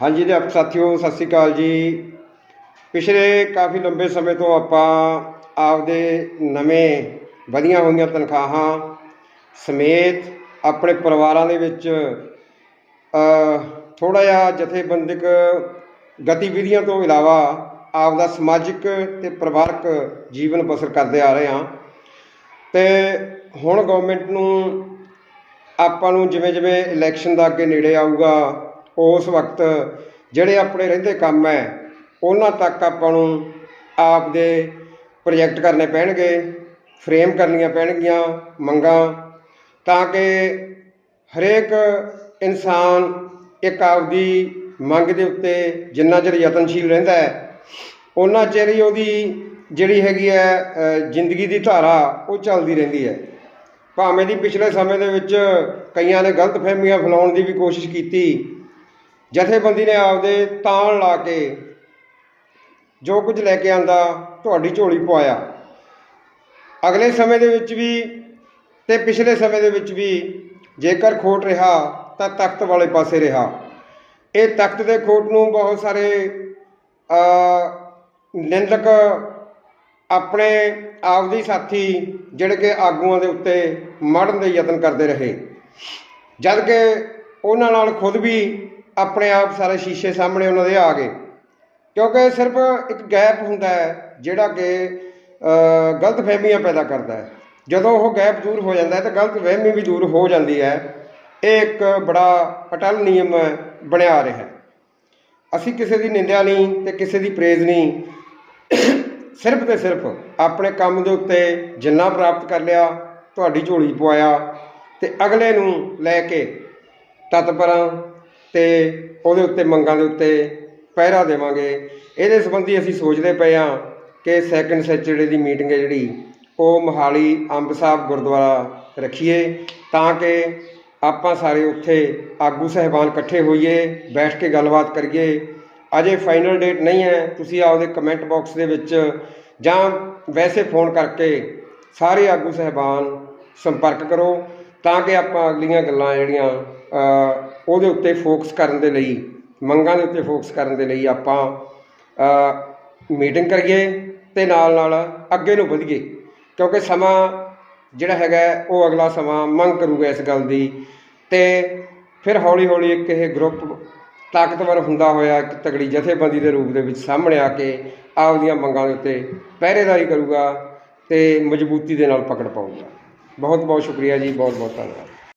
ਹਾਂਜੀ ਜੀ ਸਾਥੀਓ, ਸਤਿ ਸ੍ਰੀ ਅਕਾਲ ਜੀ। ਪਿਛਲੇ ਕਾਫੀ ਲੰਬੇ ਸਮੇਂ ਤੋਂ ਆਪਾਂ ਆਪਦੇ ਨਵੇਂ ਵਧੀਆਂ ਹੋਈਆਂ ਤਨਖਾਹਾਂ ਸਮੇਤ ਆਪਣੇ ਪਰਿਵਾਰਾਂ ਦੇ ਵਿੱਚ ਥੋੜਾ ਜਿਹਾ ਜਥੇਬੰਦਿਕ ਗਤੀਵਿਧੀਆਂ ਤੋਂ ਇਲਾਵਾ ਆਪਦਾ ਸਮਾਜਿਕ ਤੇ ਪਰਿਵਾਰਕ ਜੀਵਨ ਬਸਰ ਕਰਦੇ ਆ ਰਹੇ ਹਾਂ। ਤੇ ਹੁਣ ਗਵਰਨਮੈਂਟ ਨੂੰ ਆਪਾਂ ਨੂੰ ਜਿਵੇਂ ਜਿਵੇਂ ਇਲੈਕਸ਼ਨ ਦਾ ਅੱਗੇ ਨੇੜੇ ਆਊਗਾ ਉਸ ਵਕਤ ਜਿਹੜੇ ਆਪਣੇ ਰਹਿੰਦੇ ਕੰਮ ਹੈ, ਉਹਨਾਂ ਤੱਕ ਆਪਾਂ ਨੂੰ ਆਪ ਦੇ ਪ੍ਰੋਜੈਕਟ ਕਰਨੇ ਪੈਣਗੇ ਫਰੇਮ ਕਰਨੀਆਂ ਪੈਣਗੀਆਂ ਮੰਗਾਂ, ਤਾਂ ਕਿ ਹਰੇਕ ਇਨਸਾਨ ਇੱਕ ਆਪਦੀ ਮੰਗ ਦੇ ਉੱਤੇ ਜਿੰਨਾ ਚਿਰ ਯਤਨਸ਼ੀਲ ਰਹਿੰਦਾ ਹੈ, ਉਹਨਾਂ ਚਿਰ ਹੀ ਉਹਦੀ ਜਿਹੜੀ ਹੈਗੀ ਹੈ ਜ਼ਿੰਦਗੀ ਦੀ ਧਾਰਾ ਉਹ ਚੱਲਦੀ ਰਹਿੰਦੀ ਹੈ। ਭਾਵੇਂ ਦੀ ਪਿਛਲੇ ਸਮੇਂ ਦੇ ਵਿੱਚ ਕਈਆਂ ਨੇ ਗਲਤ ਫਹਿਮੀਆਂ ਫੈਲਾਉਣ ਦੀ ਵੀ ਕੋਸ਼ਿਸ਼ ਕੀਤੀ ਜਥੇਬੰਦੀ ਨੇ ਆਪਦੇ ਤਾਣ ਲਾ ਕੇ ਜੋ ਕੁਝ ਲੈ ਕੇ ਆਂਦਾ, ਤੁਹਾਡੀ ਝੋਲੀ ਪਵਾਇਆ। ਅਗਲੇ ਸਮੇਂ ਦੇ ਵਿੱਚ ਵੀ ਤੇ ਪਿਛਲੇ ਸਮੇਂ ਦੇ ਵਿੱਚ ਵੀ ਜੇਕਰ ਖੋਟ ਰਿਹਾ, ਤਾਂ ਤਖਤ ਵਾਲੇ ਪਾਸੇ ਰਿਹਾ। ਇਹ ਤਖਤ ਦੇ ਖੋਟ ਨੂੰ ਬਹੁਤ ਸਾਰੇ ਨਿੰਦਕ ਆਪਣੇ ਆਪਦੀ ਸਾਥੀ ਜਿਹੜੇ ਕਿ ਆਗੂਆਂ ਦੇ ਉੱਤੇ ਮੜਨ ਦੇ ਯਤਨ ਕਰਦੇ ਰਹੇ। ਜਦ ਕਿ ਉਹਨਾਂ ਨਾਲ ਖੁਦ ਵੀ ਆਪਣੇ ਆਪ ਸਾਰੇ ਸ਼ੀਸ਼ੇ ਸਾਹਮਣੇ ਉਹਨਾਂ ਦੇ ਆ ਗਏ। ਕਿਉਂਕਿ ਸਿਰਫ ਇੱਕ ਗੈਪ ਹੁੰਦਾ ਹੈ ਜਿਹੜਾ ਕਿ ਗਲਤ ਫਹਿਮੀਆਂ ਪੈਦਾ ਕਰਦਾ ਹੈ। ਜਦੋਂ ਉਹ ਗੈਪ ਦੂਰ ਹੋ ਜਾਂਦਾ ਹੈ ਤਾਂ ਗਲਤ ਫਹਿਮੀ ਵੀ ਦੂਰ ਹੋ ਜਾਂਦੀ ਹੈ। ਇਹ ਇੱਕ ਬੜਾ ਅਟਲ ਨਿਯਮ ਬਣਿਆ ਰਿਹਾ ਅਸੀਂ ਕਿਸੇ ਦੀ ਨਿੰਦਿਆ ਨਹੀਂ ਤੇ ਕਿਸੇ ਦੀ ਪ੍ਰੇਜ਼ ਨਹੀਂ। ਸਿਰਫ ਤੇ ਸਿਰਫ ਆਪਣੇ ਕੰਮ ਦੇ ਉੱਤੇ ਜਿੰਨਾ ਪ੍ਰਾਪਤ ਕਰ ਲਿਆ, ਤੁਹਾਡੀ ਝੋਲੀ ਪਵਾਇਆ ਤੇ ਅਗਲੇ ਨੂੰ ਲੈ ਕੇ ਤਤਪਰਾਂ ਤੇ ਉਹਦੇ ਉੱਤੇ ਮੰਗਾਂ ਦੇ ਉੱਤੇ ਪਹਿਰਾ ਦੇਵਾਂਗੇ। ਇਹਦੇ ਸੰਬੰਧੀ ਅਸੀਂ ਸੋਚਦੇ ਪਏ ਹਾਂ ਕਿ ਸੈਕੰਡ ਸੈਚਰਡੇ ਦੀ ਮੀਟਿੰਗ ਹੈ ਜਿਹੜੀ, ਉਹ ਮੋਹਾਲੀ ਅੰਬ ਸਾਹਿਬ ਗੁਰਦੁਆਰਾ ਰੱਖੀਏ ਤਾਂ ਕਿ ਆਪਾਂ ਸਾਰੇ ਉੱਥੇ ਆਗੂ ਸਹਿਬਾਨ ਇਕੱਠੇ ਹੋਈਏ, ਬੈਠ ਕੇ ਗੱਲਬਾਤ ਕਰੀਏ। ਅਜੇ ਫਾਈਨਲ ਡੇਟ ਨਹੀਂ ਹੈ, ਤੁਸੀਂ ਆਪਦੇ ਕਮੈਂਟ ਬਾਕਸ ਦੇ ਵਿੱਚ ਜਾਂ ਵੈਸੇ ਫੋਨ ਕਰਕੇ ਸਾਰੇ ਆਗੂ ਸਹਿਬਾਨ ਸੰਪਰਕ ਕਰੋ ਤਾਂ ਕਿ ਆਪਾਂ ਅਗਲੀਆਂ ਗੱਲਾਂ ਜਿਹੜੀਆਂ ਉਹਦੇ ਉੱਤੇ ਫੋਕਸ ਕਰਨ ਦੇ ਲਈ, ਮੰਗਾਂ ਦੇ ਉੱਤੇ ਫੋਕਸ ਕਰਨ ਦੇ ਲਈ ਆਪਾਂ ਮੀਟਿੰਗ ਕਰੀਏ ਤੇ ਨਾਲ ਨਾਲ ਅੱਗੇ ਨੂੰ ਵਧੀਏ। ਕਿਉਂਕਿ ਸਮਾਂ ਜਿਹੜਾ ਹੈਗਾ ਉਹ ਅਗਲਾ ਸਮਾਂ ਮੰਗ ਕਰੂਗਾ ਇਸ ਗੱਲ ਦੀ। ਤੇ ਫਿਰ ਹੌਲੀ ਹੌਲੀ ਇੱਕ ਇਹ ਗਰੁੱਪ ਤਾਕਤਵਰ ਹੁੰਦਾ ਹੋਇਆ, ਇੱਕ ਤਗੜੀ ਜਥੇਬੰਦੀ ਦੇ ਰੂਪ ਦੇ ਵਿੱਚ ਸਾਹਮਣੇ ਆ ਕੇ ਆਪਦੀਆਂ ਮੰਗਾਂ ਦੇ ਉੱਤੇ ਪਹਿਰੇਦਾਰੀ ਕਰੂਗਾ ਤੇ ਮਜ਼ਬੂਤੀ ਦੇ ਨਾਲ ਪਕੜ ਪਾਊਗਾ। ਬਹੁਤ ਬਹੁਤ ਸ਼ੁਕਰੀਆ ਜੀ ਬਹੁਤ ਬਹੁਤ ਧੰਨਵਾਦ।